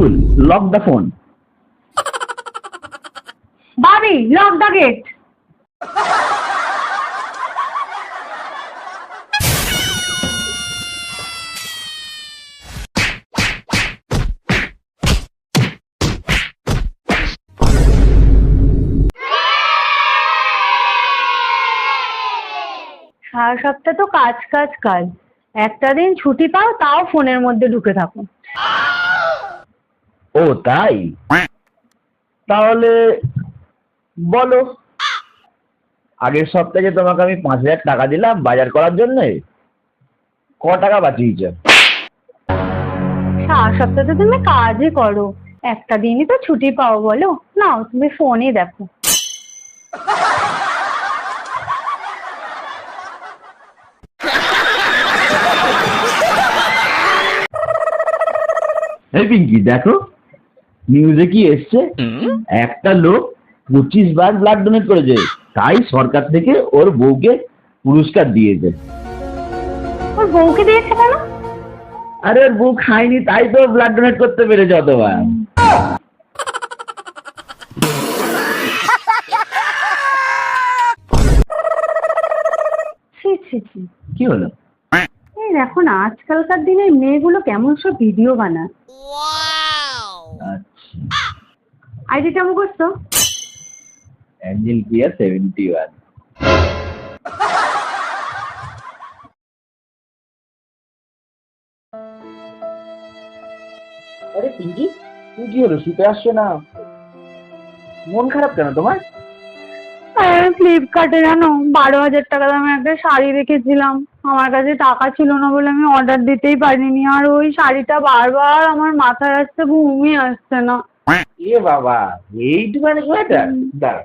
Google lock the phone baby lock the gate সারা সপ্তাহ তো কাজ কাজ কাজ। একটা দিন ছুটি পাও, তাও ফোনের মধ্যে ঢুকে থাকো। ও তাই? তাহলে বলো। আগের সপ্তাহে তোমাকে আমি পাঁচ হাজার টাকা দিলাম বাজার করার জন্য ক টাকা বাঁচিয়েছ? সারা সপ্তাহ তো তুমি কাজই করো। একটা দিনই তো ছুটি পাও বলো। নাও তুমি ফোনই দেখো। এই পিঙ্কি দেখো। নিউজে কি এসছে? একটা লোক পঁচিশ বার ব্লাড ডোনেট করেছে তাই সরকার থেকে ওর বউকে পুরস্কার দিয়েছে। ওর বউকে দিয়েছে কেন? আরে ওর বউ খায়নি তাই তো ব্লাড ডোনেট করতে পেরেছে অতবার। ছি ছি ছি। কি হলো? এই দেখো না আজকালকার দিনের মেয়েগুলো কেমন সব ভিডিও বানায়। আচ্ছা। আইডিটা মুখস্থ অ্যাঞ্জেল প্রিয়া সেভেন্টি ওয়ান আরে পিঙ্কি তুই কি হলো? শুতে আসছো না? মন খারাপ কেন তোমার? ফ্লিপকার্টে জানো বারো হাজার টাকা দামে একটা শাড়ি রেখেছিলাম। আমার কাছে টাকা ছিল না বলে আমি অর্ডার দিতেই পারিনি। আর ওই শাড়িটা বারবার আমার মাথায় আসছে ঘুমই আসছে না। এ বাবা এইটুখানি সোয়েটার দাঁড়া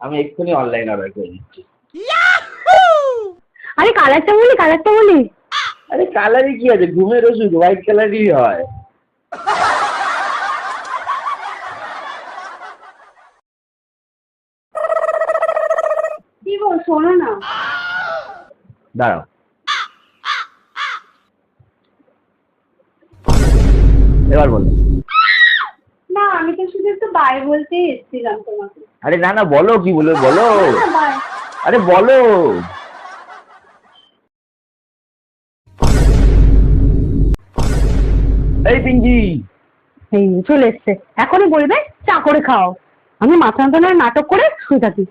আমি এক্ষুনি অনলাইন অর্ডার করে দিচ্ছি। আরে কালারটা বলি কালারটা বলি। আরে কালারই কি আছে? ঘুমের ওষুধ হোয়াইট কালারই হয়। কি বল শোনো না। দাঁড়াও। এবার বলো। না আমি তো শুধু একটু বাই বলতেই এসেছিলাম তোমাকে। আরে না না বলো কি বলো। বলো আরে বলো। এই পিঙ্কি। এই চলে এসছে। এখনই বলবে চা করে খাও। আমি মাথা যন্ত্রণার নাটক করে শুয়ে থাকি।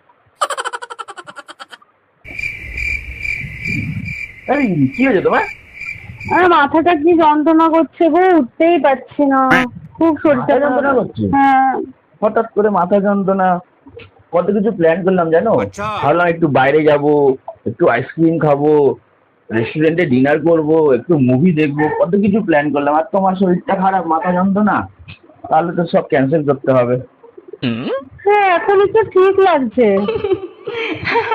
কি হয়েছে তোমার? আমার মাথাটা কি যন্ত্রণা করছে গো উঠতেই পারছি না। খুব শরীরটা যন্ত্রণা করছে? হ্যাঁ। হঠাৎ করে মাথা যন্ত্রণা। কত কিছু প্ল্যান করলাম জানো? আচ্ছা। ভাবলাম একটু বাইরে যাব একটু আইসক্রিম খাব রেস্টুরেন্টে ডিনার করব একটু মুভি দেখব কত কিছু প্ল্যান করলাম। আর তোমার শরীরটা খারাপ মাথা যন্ত্রণা? তাহলে তো সব ক্যান্সেল করতে হবে। হ্যাঁ এখন একটু ঠিক লাগছে।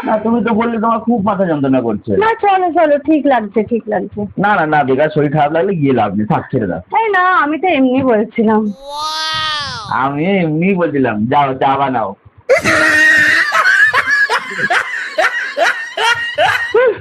না তুমি তো বললে তোমার খুব মাথা যন্ত্রণা করছে। না চলো চলো ঠিক লাগছে ঠিক লাগছে। না না না বেকার শরীর খারাপ লাগলে গিয়ে লাভ নেই থাক ছেড়ে দাও। তাই না আমি তো এমনি বলছিলাম। আমি এমনি বলছিলাম যাও চা বানাও। হুম,